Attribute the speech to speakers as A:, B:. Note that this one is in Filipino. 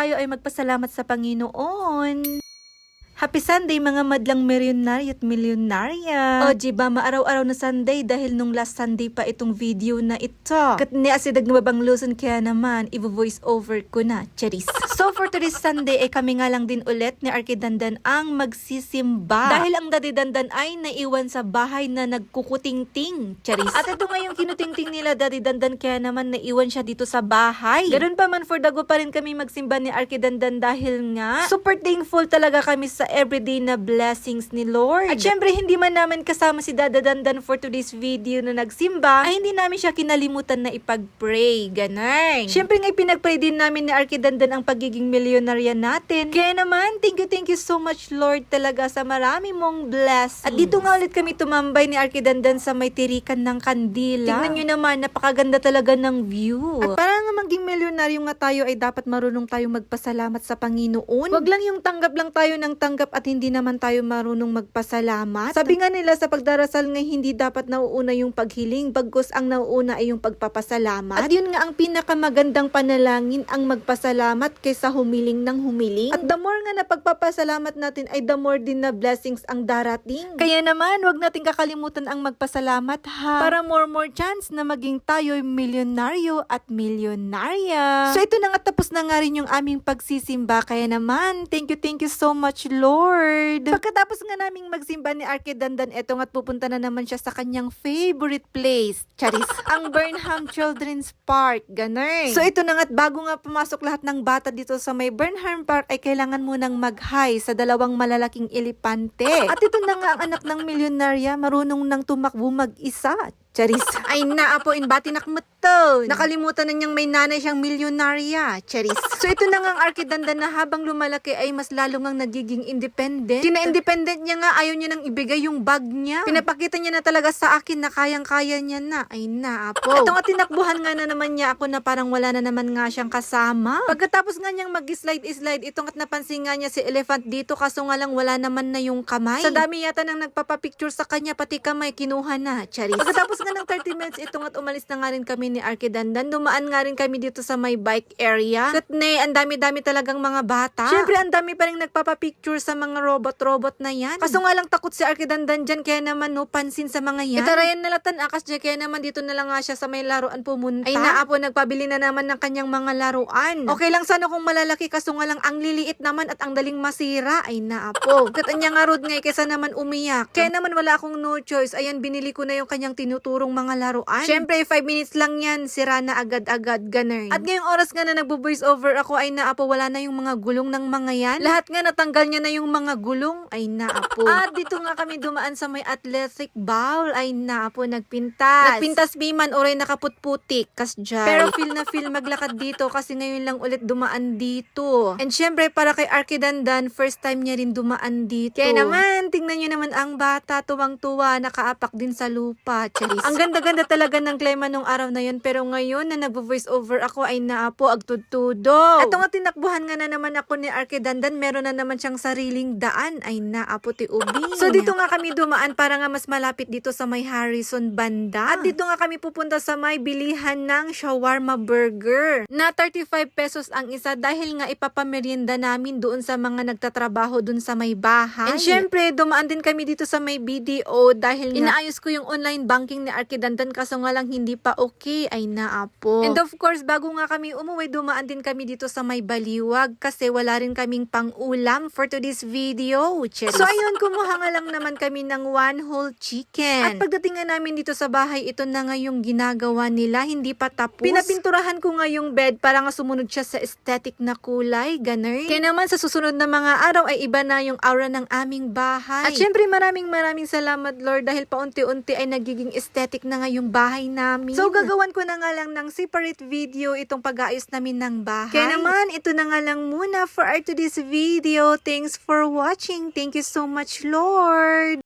A: tayo ay magpasalamat sa Panginoon. Happy Sunday mga madlang milyonaryo at milyonarya. O di ba maaraw-araw na Sunday dahil nung last Sunday pa itong video na ito. Kat ni asidag na babang luson kaya naman i-voice over ko na, charis. So for today's Sunday ay kami nga lang din ulit ni Arkidandan ang magsisimba. Dahil ang Daddy Dandan ay naiwan sa bahay na nagkukuting-ting, charis. At ito nga yung kinuting-ting nila Daddy Dandan kaya naman naiwan siya dito sa bahay. Ganun pa man for dago pa rin kami magsimba ni Arkidandan dahil nga super thankful talaga kami sa everyday na blessings ni Lord. At syempre hindi man namin kasama si Dada Dandan for today's video na nagsimba ay hindi namin siya kinalimutan na ipag-pray. Ganun. Syempre nga pinag-pray din namin ni Arkidandan ang pagiging milyonarya natin. Kaya naman, thank you, thank you so much Lord talaga sa marami mong blessings. At dito nga ulit kami tumambay ni Arkidandan sa may tirikan ng kandila. Tingnan nyo naman, napakaganda talaga ng view. At para maging milyonaryo nga tayo ay dapat marunong tayong magpasalamat sa Panginoon. Wag lang yung tanggap lang tayo ng tanggap at hindi naman tayo marunong magpasalamat. Sabi nga nila sa pagdarasal nga hindi dapat nauuna yung paghiling, bagkus ang nauuna ay yung pagpapasalamat. At yun nga ang pinakamagandang panalangin ang magpasalamat kaysa humiling ng humiling. At the more nga na pagpapasalamat natin ay the more din na blessings ang darating. Kaya naman, wag natin kakalimutan ang magpasalamat ha. Para more more chance na maging tayo'y milyonaryo at milyonarya. So ito na nga tapos na nga rin yung aming pagsisimba. Kaya naman, thank you, thank you so much Lord. Pagkatapos nga naming magsimba ni Arkidandan, eto nga't pupunta na naman siya sa kanyang favorite place. Charis. ang Burnham Children's Park. Ganun. So ito na nga't bago nga pumasok lahat ng bata dito sa may Burnham Park ay kailangan munang mag-hi sa dalawang malalaking elepante. At ito na nga ang anak ng milyonarya, marunong nang tumakbo mag-isa. Charis. Ay na, apo, inbati nakmuto. Nakalimutan na niyang may nanay siyang milyonarya. Charis. So ito na nga ang arkidanda na habang lumalaki ay mas lalo ngang nagiging independent. Kina-independent niya nga, ayaw niya nang ibigay yung bag niya. Pinapakita niya na talaga sa akin na kayang-kaya niya na. Ay na, apo. Ito nga tinakbuhan nga na naman niya ako na parang wala na naman nga siyang kasama. Pagkatapos nga niyang mag-slide-slide, ito nga't napansin nga niya si Elephant dito kaso nga lang wala naman na yung kamay. Sa dami yata nang nagpapapicture sa kanya, pati kamay kinuha na. Charis. Pagkatapos nga ng 30 minutes, ito nga't umalis na nga rin kami ni Arkidandan. Dumaan nga rin kami dito sa may bike area. Katne, ang dami-dami talagang mga bata. Siyempre, ang dami pa rin nagpapapicture sa mga robot-robot na yan. Kaso nga lang takot si Arkidandan dyan, kaya naman no, pansin sa mga yan. Itarayan na latan akas dyan, kaya naman dito na lang nga siya sa may laruan pumunta. Ay naapo, nagpabili na naman ng kanyang mga laruan. Okay lang sana kung malalaki, kaso nga lang ang liliit naman at ang daling masira. Ay naapo. Katan niya nga road ngay, kaysa naman umiyak. Kaya naman wala akong no choice. Ayan, binili ko na yung kanyang tinuturong mga laruan. Siyempre, 5 minutes lang yan, sira na agad-agad, ganun. At ngayong oras nga na nagbo-voice over ako, ay naapo, wala na yung mga gulong ng mga yan. Lahat nga natanggal niya na yung mga gulong, ay naapo. At dito nga kami dumaan sa may athletic bowl, ay naapo, nagpintas. Nagpintas biman, oray nakaputputik, kasjay. Pero feel na feel maglakad dito kasi ngayon lang ulit dumaan dito. And syempre, para kay Arkidandan, first time niya rin dumaan dito. Kaya naman, tingnan niyo naman ang bata, tuwang-tuwa, nakaapak din sa lupa, charis. Ang ganda-ganda talaga ng klima nung araw na yun, pero ngayon na nagvo-voice over ako ay naapo agtudtudo. Ito nga tinakbuhan nga na naman ako ni Arkidandan, meron na naman siyang sariling daan, ay naapo ti ubi. So dito nga kami dumaan para nga mas malapit dito sa may Harrison banda. At dito nga kami pupunta sa may bilihan ng shawarma burger. Na 35 pesos ang isa dahil nga ipapamerienda namin doon sa mga nagtatrabaho doon sa may bahay. And syempre, dumaan din kami dito sa may BDO dahil nga inaayos ko yung online banking ni Arkidandan kaso nga lang hindi pa okay ay naapo. And of course, bago nga kami umuwi, dumaan din kami dito sa may baliwag kasi wala rin kaming pang-ulam for today's video. Cheers. So ayun, kumuha nga lang naman kami ng one whole chicken. At pagdating nga namin dito sa bahay, ito na nga yung ginagawa nila, hindi pa tapos. Pinapinturahan ko nga yung bed para nga sumunod siya sa aesthetic na kulay, ganun. Kaya naman sa susunod na mga araw ay iba na yung aura ng aming bahay. At syempre maraming maraming salamat Lord dahil paunti-unti ay nagiging aesthetic na nga yung bahay namin. So gagawan ko na nga lang ng separate video itong pag-aayos namin ng bahay. Kaya naman ito na nga lang muna for our today's video. Thanks for watching. Thank you so much Lord.